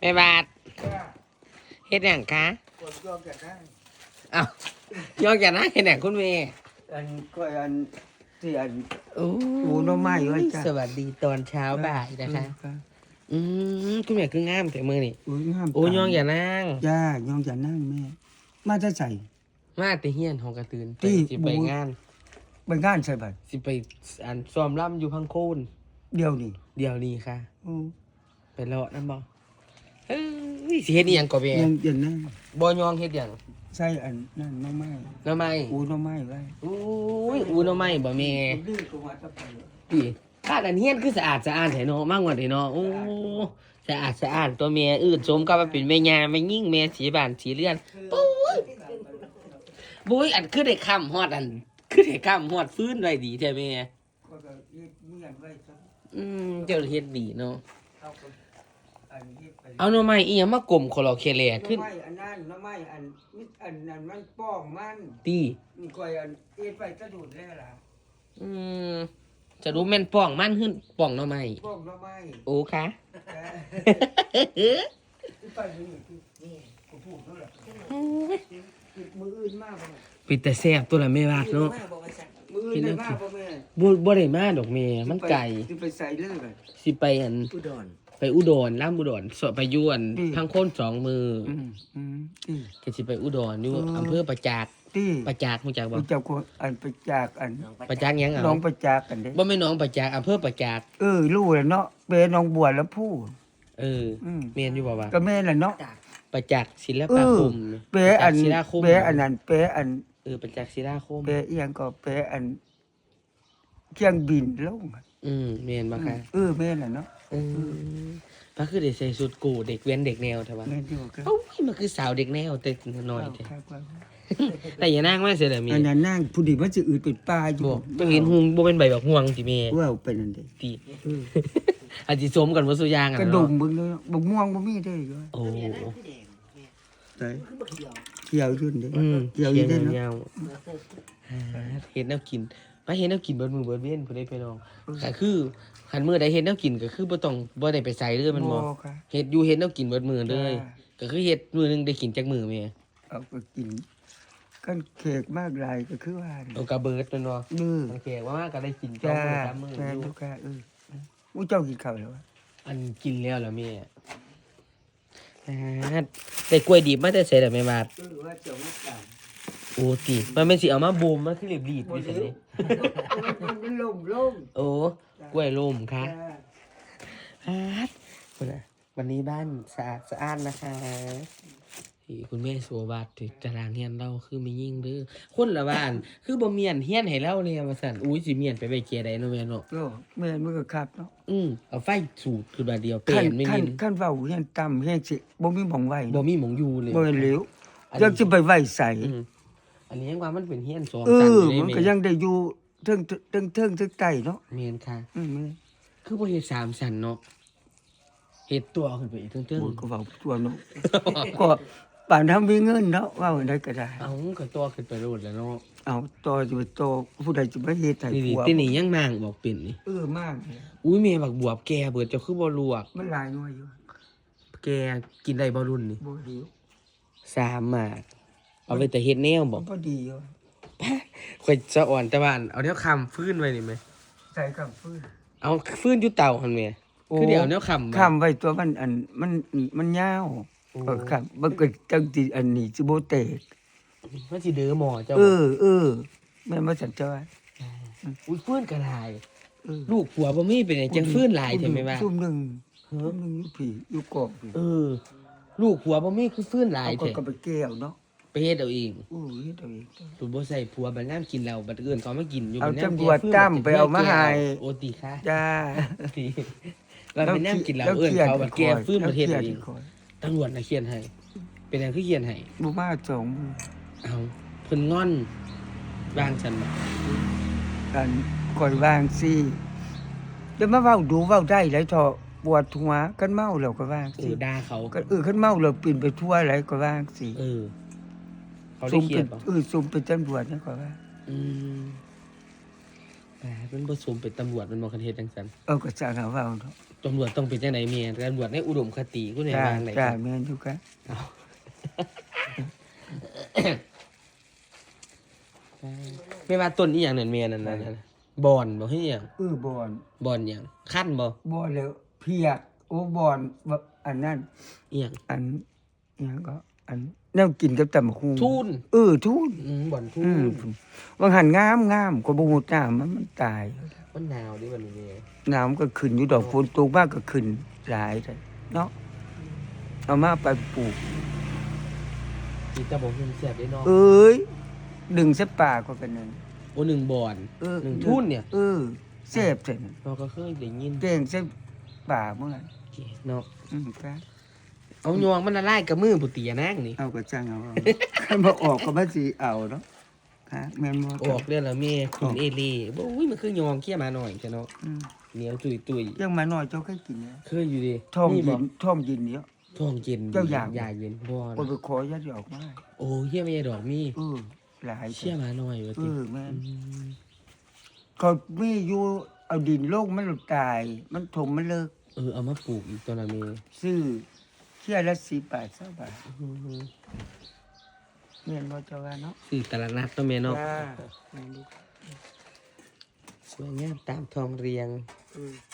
แม่บาทเฮ็ดหยังคะกดยอมจะได้อ้าวยอกจากนั้นเฮ็ดหยังคุณเมย์อันก็อันที่อันโอ้โอ้หน่อไม้ไว้จ้ะสวัสดีตอนเช้าบ่ายนะคะ อืมคุณแม่คืองามแต่มือนี่โอ้ยงามโอ้ยองอย่านั่งจ้ายองจะนั่งแม่ มาจะใส่มาแต่เฮียนของกระตือนไปที่สิไปบูงานไปงานใส่บัตรสิไปอันซ้อมล่ำอยู่พังโคนเดียวนี่เดี๋ยวนี้ค่ะโอ้ไปเลาะนั่นบ่ เอ้ยสิเฮ็ดอีหยังก็แม่ยังจะนั่งบ่ยองเฮ็ดหยังใส่อันนั่นหน่อไม้หน่อไม้อูหน่อไม้ไว้อุ้ยอูหน่อไม้บ่แม่ดื้อก็ว่าจะไปพี่ข้าอันเฮียนคือสะอาดสะอาดแท้เนาะมากกว่าเด้เนาะโอ้สะอาดสะอาดตัวแม่อื่นสมกับว่าเป็นแม่ย่าแม่ยิ่งแม่สีบ้านสีเรือนปุ้ยบุ้ยอันคือได้ค้ำฮอดอันคือได้ค้ำฮอดฟื้นไว้ดีแท้แม่ก็จะเรียกเมียนไว้ซะอืมเจ้าเฮ็ดดีเนาะ เอาก็อันนี้ไปเอาหน่อไม้อีหยังมากลมขอเราเคแลหน่ขึ้อนไม้อันนั้นหน่อไม้อันมิดอันนั้นมันป้องมันตีนี่ก็อันเอ็ดไปกระดูดแล้วล่ะอืมจะรู้แม่นป้องมันขึ้นป้องหน่อไม้ป้องหน่อไม้โอ้ค่ะไปนี่นี่กูพูดแล้วแหละมืออื่นมากบ่ปิดแต่แซ่บตัวละแม่บาดเนาะมืออื่นได้มากบ่แม่บ่บ่ได้มาดอกแม่มันไก่สิไปใส่เลยกันสิไปอัน อุดร ไปอุดรล่ำอุดรสไปอยวนอืม ทั้งโคนสองมือออืมอืมตีก็สิไปอุดรอยู่อืมอำเภอประจากตีประจากรู้จักบ่ไปเจ้าคนอันไปจากอันประจากหยังน้เอาองไปจากกันเด้บ่แม่นหน้องประจากอำเภอประจากเออรู้แล้วเนาะเปน้องบัวแล้วผู้เอออืมแม่นอยู่บ่วะก็แม่น่ะเนาะ ประจากศิลเอปาอคมเปอันประจักษ์ศิลาคมเปอันนั้นเปอันเออประจากศิลาคม เปอีหยังก็เปอันเครื่องบินลงอืมแม่นบ่คะเออแม่น่ะเนาะเออพระคือได้ใส่สุดกูเด็กเว้นเด็กแนวแต่ว่าแม่นที่บอกครับโอ้ยมันคือสาวเด็กแนวแต่น้อยแท้ครับครับแต่อย่านั่งมาเสียแล้วมีอันนั้นนั่งผู้ดีมันจะอืดเป็นปลาอยู่บ่บ่เห็นหุงบ่เป็นใบบักม่วงติแม่ว่าเป็นอันเด้ติเอออาจสิสมกันบ่สุอย่างอะกระเนาะดุมเบิ่งเลยบักม่วงบ่มีได้อยู่โอ้ไสเขียวอยู่เด้อืมเขียวอยู่เด้เนาะ ยาวๆหาเฮ็ดแนวกิน มาเฮ็ดแนวกินเบิดมื้อเบิดเว้นผู้ใดไปน้องก็คือคันมื้อใดเฮ็ดแนวกินก็คือบ่ต้องบ่ได้ไปใส่เด้อมันบ่ค่ะเฮ็ดอยู่เฮ็ดแนวกินเบิดมื้อเลยจ้าก็คือเฮ็ดมื้อหนึงได้กินจักมื้อแม่เอาไปกินกันเค้กมากลายก็คือว่าเอากระเบิดแม่นบ่ดื้อโอเคว่ามาก็ได้กินสองจ้ามื้อสามมื้อแม่อยู่ลูกค้าเออมูเจ้ากินข้าวแล้ววะอันกินแล้วล่ะแม่อ่าได้กล้วยดิบมาแต่ไสล่ะแม่บาด เออว่าเจ้ามาสั่ง โอ้ติมันเป็นสิเอามาบูมมาคือรีบๆอยู่ซั่นนี่มันลงลงโอ้กล้วยล่มค่ะจ้าครับคุณอะวันนี้บ้านสะอาดสะอาดนะคะที่คุณแม่สัวบาดที่ตารางเฮียนเราคือไม่ยิ่งเด้อคนละบ้าน คือบ่เมียนเฮียนให้เราเนี่ยว่าซั่นอุ้ยสิเมียนไปไว้เกียใดเนาะแม่เนาะโอ้แม่มันก็ครับเนาะอืมเอาไฟสูดขึ้นมาเดียวเปลี่ขั้นยนไม่ขั้นมินขั้นเว้าเฮียนต่ำเฮียนสิบ่มีหม่องไว้บ่มีหมองอยู่เลยบ่เหลวอันยังนี้สิไปไว้ใส่ อืมอันนี้ยังว่ามันเป็นเฮียนสองเอชั้นออยู่เลยมันแม่ก็ยังได้อยู่เทิงเทิงเทิงเทิงใต้เนาะแม่นค่ะ อืมแม่คือบ่เฮ็ดสามชั้นเนาะเฮ็ดตัวขึ้นไปอีกเทิงโอ้ยก็เว้าตัวเนาะก็ป่านทำมีเงินเนาะเว้าได้ก็ได้ ๆเอาก็ตัวขึ้นไปโลดแล้วเนาะเอาต่อจะไปต่อผู้ใดจะไปเฮ็ดให้นี่ผัวๆที่นี่ยังนางบอกเป็นนี่เออมากเลยอุ้ยเมียบักบวบแกเบิดเจ้าคือบ่ลวก มันหลายหน่วยอยู่แกกินได้บ่รุ่นนี่บ่ดีสามหมาก เอาไปแต่เฮ็ดแนวบ่มันบ่ดีอยู่ข่อยจะอ่อนแต่ว่าอันเอาแนวคำฟื้นไว้นี่แม่ใส่กับฟืนเอาฟื้นอยู่เตาหั่นแม่คือเดี๋ยวเอาแนวคำไว้ค้ำไว้ตัวมันอันมันมันยาวโอ้ เออครับมันก็จังสิอันนี้สิบ่แตกมันสิเด้อหมอเจ้าเออเออแม่นบ่สันจอยอุ้ยฟื้นก็หลาย เออลูกผัวบ่มีเป็นหยังจังฟื้นหลายใช่ไหมว่าซุ่มหนึงซุ่มหนึงอยู่พี่อยู่กอกพี่เออ ลูกผัวบ่มีคือฟื้นหลายเอาก็แท้ก็ไปแก้วเนาะไป เฮ็ดเอาเองโอ้ยเฮ็ดเอาเองถูกบ่ใส่ผัวบัดงามกินแล้วบัดอื่นเขามากินอยู่เอาบัดยมจำรวจจ้ำไปเอามาให้ โอติค่ะจ้าทีเราเป็นแนมกินแล้วเอื้อนเขาบัดแกฟื้นประเทศเอเอางเองตำรวจน่ะเขียนให้ เป็นหยังคือเขียนให้ บ่มาสองมือเอาเพิ่นงอนวางฉันบ่กันก่อยวางสิเดี๋ยวมาเว้าดูเว้าได้หลายเถอะปวดหัวกันเมาแล้วก็วางเอสิอด่าเขา ก็เออคันเมาแล้วปิ่นไปทั่วอะไรก็วางสิ เออ เขาได้ซุ่มเขีเป็ยนนบ่เออซุ่มเป็นตำรวจนะก็ว่า อืมปแต่มันบ่สมเป็นตำรวจมันบ่คันเฮ็ดจังซั่นเออก็จ้างเอาเว้าเนาะตำรวจต้องเป็นจังไดแม่ตำรวจในอุดมคติกูเนี่ยจ้าว่าจังไดจ้าครับแม่นอยู่กันไม่ว่าต้นอีหยังนั่นแม่นั่นน่ะนะบอนบ่เฮ็ดหยังเออบอนบอนหยังคันบ่บอนแล้วเพียกโอ้บอนว่าอันนั้น อีหยังอันอิหยังก็ อันแนวกินกับตำบักหุ่งทูนเออทุนอืมบอนทูอืนมว่าหันงามงามก็บ่ฮู้จ้ามันมันตายมันหนาวดิบัดนี้แม่น้ำก็ขึ้นอยู่ดอกฝนตกมากก็ขึ้นหลายเลยเนาะเอามาไปปลูกสิตะบ่ฮู้แซ่บได้เนาะเอ้ยดึงเสปากก็เป็นนั่นโอ้หนึ่งบอน เออหนึ่งทุ่นเนี่ย เออเสียบเสร็จเราก็เคยได้ยินเก่งเส้ปากเมื่อไหร่เนาะอืมครับ เอายวงมันละลายกับมือผู้เตียนางนี่เอากระจังเอาเอาคันมาออกก็มาสีเอาเนาะฮะแม่นบ่ออกเรื่องละแม่คุณเอเล่บ่อุ้ยมันคือยองเกี้ยมาหน่อยจ้ะเนาะอืมเหนียวตุยตุยยังมาหน่อยเจ้าเคยกินเนี่ยเคยอยู่ดิท้องนี่ยิบ่นท้องยินเนี่ยท้องเย็นเจ้าอยากยาเย็นบ่โอ้ยไปขอยัดออกมาโอ้เฮียไม่ใช่ดอกมีเออหลายเชี่ยมาหน่อยว่าเอติอแม่นอืมเขามีอยู่เอาดินโลกมันหลุดตาย มันถมมันเลิก เออเอามาปลูกอีกตัวละแม่ซื้อ เที่ยละสี่บาทสามบาทอืมเมียนบ่เจ้าว่าเนาะซื้อตลาดนัดเนาะแม่เนาะจ้าแม่นลูกสวยงามตามทองเรียงเออ